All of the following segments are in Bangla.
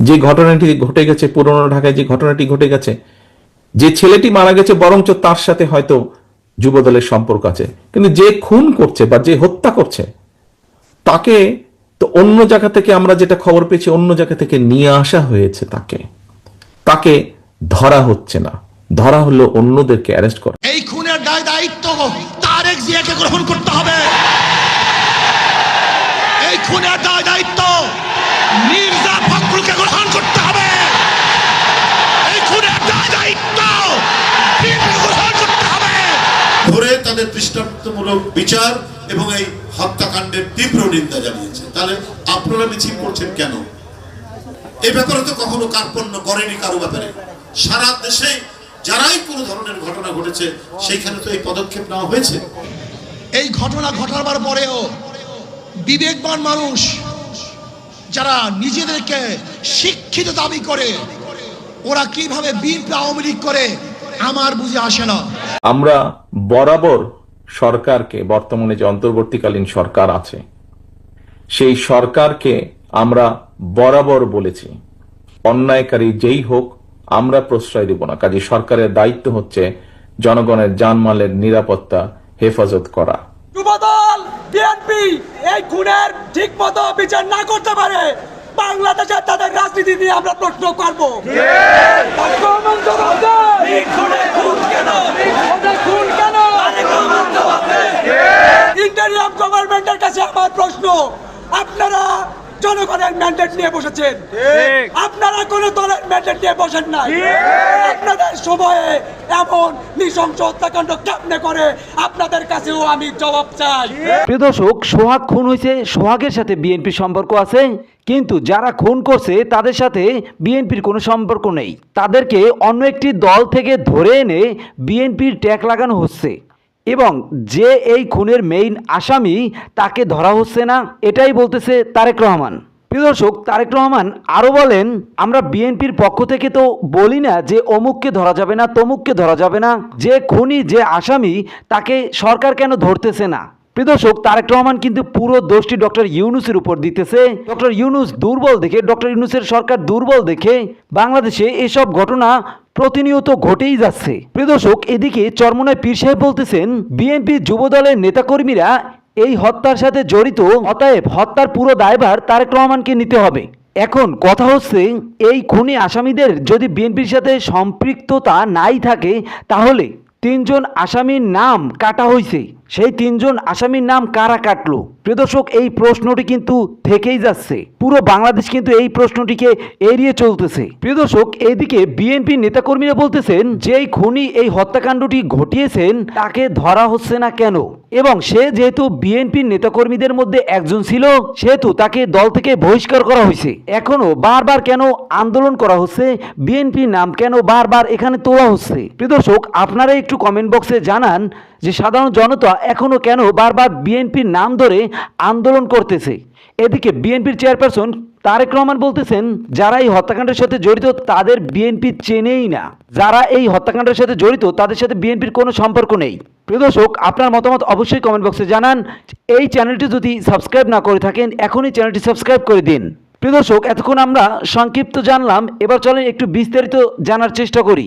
যে ঘটনাটি ঘটে গেছে, পুরনো ঢাকায় যে ঘটনাটি ঘটে গেছে, যে ছেলেটি মারা গেছে, বরঞ্চ তার সাথে হয়তো যুবদলের সম্পর্ক আছে। কিন্তু যে খুন করছে বা যে হত্যা করছে, তাকে তো অন্য জায়গা থেকে আমরা যেটা খবর পেয়েছি, অন্য জায়গা থেকে নিয়ে আসা হয়েছে তাকে। তাকে ধরা হচ্ছে না। ধরা হলো অন্যদেরকে অ্যারেস্ট করা। এই খুনের দায় দায়িত্ব তারেক জিয়াকে গ্রহণ করতে হবে। এই খুনের দায় দায়িত্ব দৃষ্টান্তমূলক বিচার এবং এই হত্যাকাণ্ডের তীব্র নিন্দা জানিয়েছে। তাহলে আপনারা মিছিল করছেন কেন? এই ব্যাপারে তো কখনো কার্পণ্য করেনি কারও ব্যাপারে। সারা দেশে যারাই কোনো ধরনের ঘটনা ঘটেছে সেইখানে তো এই পদক্ষেপ নেওয়া হয়েছে। এই ঘটনা ঘটাবার পরেও বিবেকবান মানুষ যারা নিজেদেরকে শিক্ষিত দাবি করে ওরা কীভাবে বিএনপি আওয়ামী লীগ করে আমার বুঝে আসে না। আমরা বরাবর সরকারকে, বর্তমানে যে অন্তর্বর্তীকালীন সরকার আছে, সেই সরকারকে আমরা বরাবর বলেছি, অন্যায়কারী যেই হোক, আমরা প্রশ্রয় দেব না। কাজে সরকারের দায়িত্ব হচ্ছে জনগণের জানমালের নিরাপত্তা হেফাজত করা। যুবদল বিএনপি এই খুনের ঠিক মতো বিচার না করতে পারে। বাংলাদেশে তাদের রাজনীতি নিয়ে আমরা প্রশ্ন করব। ইন্টারিয়াম গভর্নমেন্টের কাছে আমার প্রশ্ন আপনারা জনগণের ম্যান্ডেট নিয়ে বসেছেন। আপনারা কোন দলের ম্যান্ডেট নিয়ে বসেন না আপনাদের সময়ে এমন নৃশংস হত্যাকাণ্ড কেমনে করে? আপনাদের কাছেও আমি জবাব চাই। প্রিয় দর্শক সোহাগ খুন হয়েছে সোহাগের সাথে বিএনপির সম্পর্ক আছে কিন্তু যারা খুন করছে তাদের সাথে বিএনপির কোনো সম্পর্ক নেই। তাদেরকে অন্য একটি দল থেকে ধরে এনে বিএনপির ট্যাগ লাগানো হচ্ছে। এবং যে এই খুনের মেইন আসামি তাকে ধরা হচ্ছে না, এটাই বলতেছে তারেক রহমান। প্রিয় দর্শক, তারেক রহমান আরও বলেন, আমরা বিএনপির পক্ষ থেকে তো বলি না যে অমুককে ধরা যাবে না, তমুককে ধরা যাবে না, যে খুনি, যে আসামি তাকে সরকার কেন ধরতেছে না? প্রিয় দর্শক, তারেক রহমান কিন্তু পুরো দোষটি ডক্টর ইউনুসের উপর দিতেছে। ডক্টর ইউনুস দুর্বল দেখে, ডক্টর ইউনুসের সরকার দুর্বল দেখে বাংলাদেশে এসব ঘটনা প্রতিনিয়ত ঘটেই যাচ্ছে। প্রদর্শক এদিকে চরমনায় পীর সাহেব বলতেছেন বিএনপি যুবদলের নেতাকর্মীরা এই হত্যার সাথে জড়িত, অতএব হত্যার পুরো দায়ভার তারেক রহমানকে নিতে হবে। এখন কথা হচ্ছে, এই খুনি আসামিদের যদি বিএনপির সাথে সম্পৃক্ততা নাই থাকে, তাহলে তিনজন আসামির নাম কাটা হয়েছে সেই তিনজন আসামির নাম কারা কাটলো? প্রদর্শক এই প্রশ্নটি কিন্তু থেকেই যাচ্ছে। পুরো বাংলাদেশ কিন্তু এই প্রশ্নটিকে এড়িয়ে চলতেছে। প্রিয় এদিকে বিএনপি নেতাকর্মীরা বলতেছেন যে এই খুনি এই হত্যাকাণ্ডটি ঘটিয়েছেন, তাকে ধরা হচ্ছে না কেন? এবং সে যেহেতু বিএনপির নেতাকর্মীদের মধ্যে একজন ছিল, সেহেতু তাকে দল থেকে বহিষ্কার করা হয়েছে। এখনও বারবার কেন আন্দোলন করা হচ্ছে? বিএনপির নাম কেন বারবার এখানে তোলা হচ্ছে? প্রদর্শক আপনারা একটু কমেন্ট বক্সে জানান যে সাধারণ জনতা এখনও কেন বারবার বিএনপির নাম ধরে আন্দোলন করতেছে? এদিকে বিএনপির চেয়ারপারসন তারেক রহমান বলতেছেন, যারা এই হত্যাকাণ্ডের সাথে জড়িত তাদের বিএনপি চেনেই না। যারা এই হত্যাকাণ্ডের সাথে জড়িত তাদের সাথে বিএনপির কোনো সম্পর্ক নেই। প্রিয় দর্শক, আপনার মতামত অবশ্যই কমেন্ট বক্সে জানান। এই চ্যানেলটি যদি সাবস্ক্রাইব না করে থাকেন, এখনই চ্যানেলটি সাবস্ক্রাইব করে দিন। প্রিয় দর্শক, এতক্ষণ আমরা সংক্ষিপ্ত জানলাম। এবার চলেন একটু বিস্তারিত জানার চেষ্টা করি।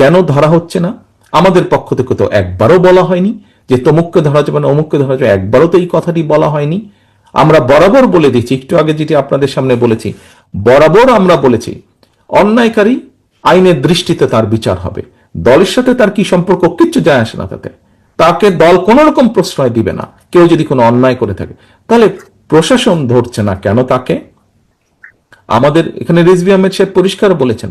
কেন ধরা হচ্ছে না? আমাদের পক্ষ থেকে তো একবারও বলা হয়নি যে তমুককে ধরা যাবে না অমুককে ধরা যাবে একবারও তো এই কথাটি বলা হয়নি। আমরা বরাবর বলে দিচ্ছি, একটু আগে যেটি আপনাদের সামনে বলেছি, বরাবর আমরা বলেছি, অন্যায়কারী আইনের দৃষ্টিতে তার বিচার হবে। দলের সাথে তার কি সম্পর্ক কিচ্ছু যায় আসে না তাতে। তাকে দল কোন রকম প্রশ্রয় দিবে না, কেউ যদি কোনো অন্যায় করে থাকে। তাহলে প্রশাসন ধরছে না কেন তাকে? আমাদের এখানে রিজভি আহমেদ সাহেব পরিষ্কার বলেছেন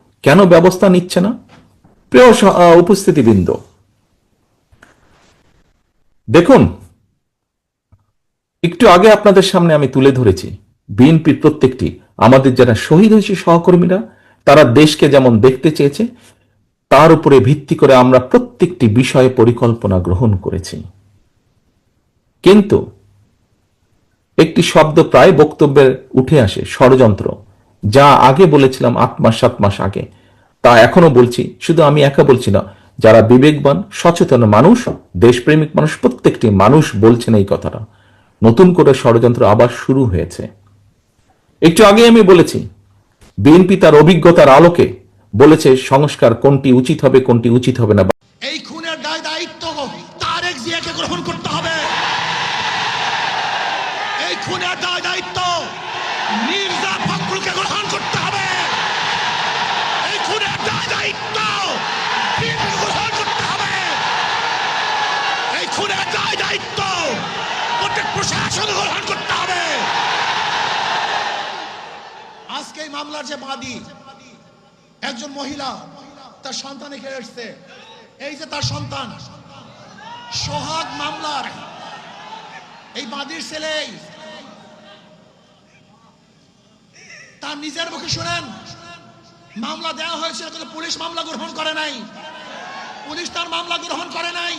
কেন ব্যবস্থা নিচ্ছে না? প্রিয় উপস্থিতিবৃন্দ, দেখুন, একটু আগে আপনাদের সামনে আমি তুলে ধরেছি, বিএনপির প্রত্যেকটি, আমাদের যারা শহীদ হয়েছে সহকর্মীরা, তারা দেশকে যেমন দেখতে চেয়েছে, তার উপরে ভিত্তি করে আমরা প্রত্যেকটি বিষয়ে পরিকল্পনা গ্রহণ করেছি। কিন্তু, একটি শব্দ প্রায় বক্তব্যে উঠে আসে, ষড়যন্ত্র। যা আগে বলেছিলাম আট মাস, সাত মাস আগে, তা এখনও বলছি। শুধু আমি একা বলছি না, যারা বিবেকবান, সচেতন মানুষ, দেশপ্রেমিক মানুষ, প্রত্যেকটি মানুষ বলছেন এই কথাটা। নতুন করে ষড়যন্ত্র আবার শুরু হয়েছে। একটু আগে আমি বলেছি, বিএনপি তার অভিজ্ঞতার আলোকে বলেছে সংস্কার কোনটি উচিত হবে, কোনটি উচিত হবে না। মামলার যে বাদী, একজন মহিলা তার সন্তান এখানে এসছে এই যে তার সন্তান, সোহাগ মামলার এই বাদীর ছেলে তার নিজের মুখে শোনেন, মামলা দেওয়া হয়েছিল কিন্তু পুলিশ মামলা গ্রহণ করে নাই। পুলিশ তার মামলা গ্রহণ করে নাই।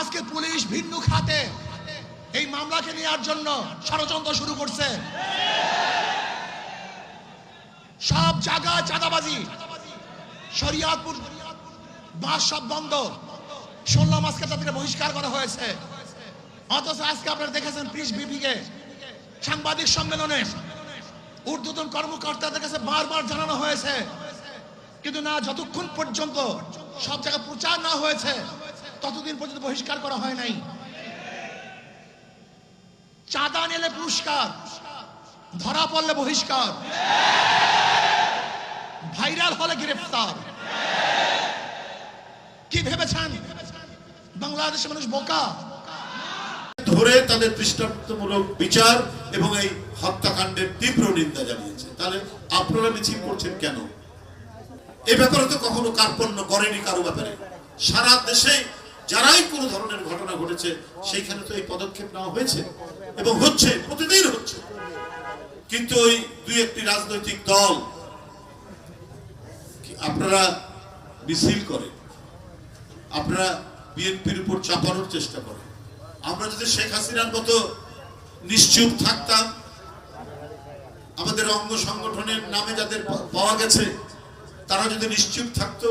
আজকে পুলিশ ভিন্ন খাতে এই মামলাকে নেওয়ার জন্য ষড়যন্ত্র শুরু করছে। সব জায়গায় চাঁদাবাজি। শরিয়াতপুর বাস সব বন্ধ। শুনলাম আজকে তাদেরকে বহিষ্কার করা হয়েছে। অথচ আজকে আপনারা দেখেছেন প্রিস বিপিকে সাংবাদিক সম্মেলনে। ঊর্ধ্বতন কর্মকর্তাদের কাছে বারবার জানানো হয়েছে। কিন্তু না, যতক্ষণ পর্যন্ত সব জায়গায় প্রচার না হয়েছে, ততদিন পর্যন্ত বহিষ্কার করা হয় নাই। চাঁদা নিলে পুরস্কার, ধরা পড়লে বহিষ্কার। ভাইরাল হলে গ্রেফতার। কি ভেবেছেন? বাংলাদেশের মানুষ বোকা? ধরে তাদের দৃষ্টান্তমূলক বিচার এবং এই হত্যাকাণ্ডের তীব্র নিন্দা জানিয়েছে। তাহলে আপনারা মিছিল করছেন কেন? এ ব্যাপারে তো কখনো কার্পণ্য করেনি কারও ব্যাপারে। সারা দেশে যারাই কোনো ধরনের ঘটনা ঘটেছে, সেইখানে তো এই পদক্ষেপ নেওয়া হয়েছে এবং হচ্ছে, প্রতিদিন হচ্ছে। কিন্তু ওই দুই একটি রাজনৈতিক দল আপনারা মিছিল করেন। আপনারা বিএনপির উপর চাপানোর চেষ্টা করেন। আমরা যদি শেখ হাসিনার মতো নিশ্চুপ থাকতাম, আমাদের অঙ্গ সংগঠনের নামে যাদের পাওয়া গেছে, তারা যদি নিশ্চুপ থাকতো,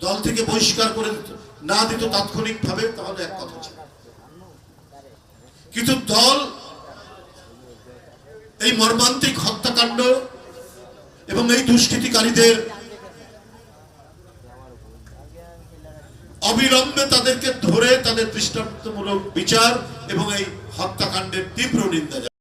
দল থেকে বহিষ্কার করে দিত, না দিত তাৎক্ষণিকভাবে, তাহলে এক কথা ছিল। কিন্তু দল এই মর্মান্তিক হত্যাকাণ্ড এবং এই দুষ্কৃতিকারীদের অবিলম্বে তাদেরকে ধরে তাদের দৃষ্টান্তমূলক বিচার এবং এই হত্যাকাণ্ডের তীব্র নিন্দা।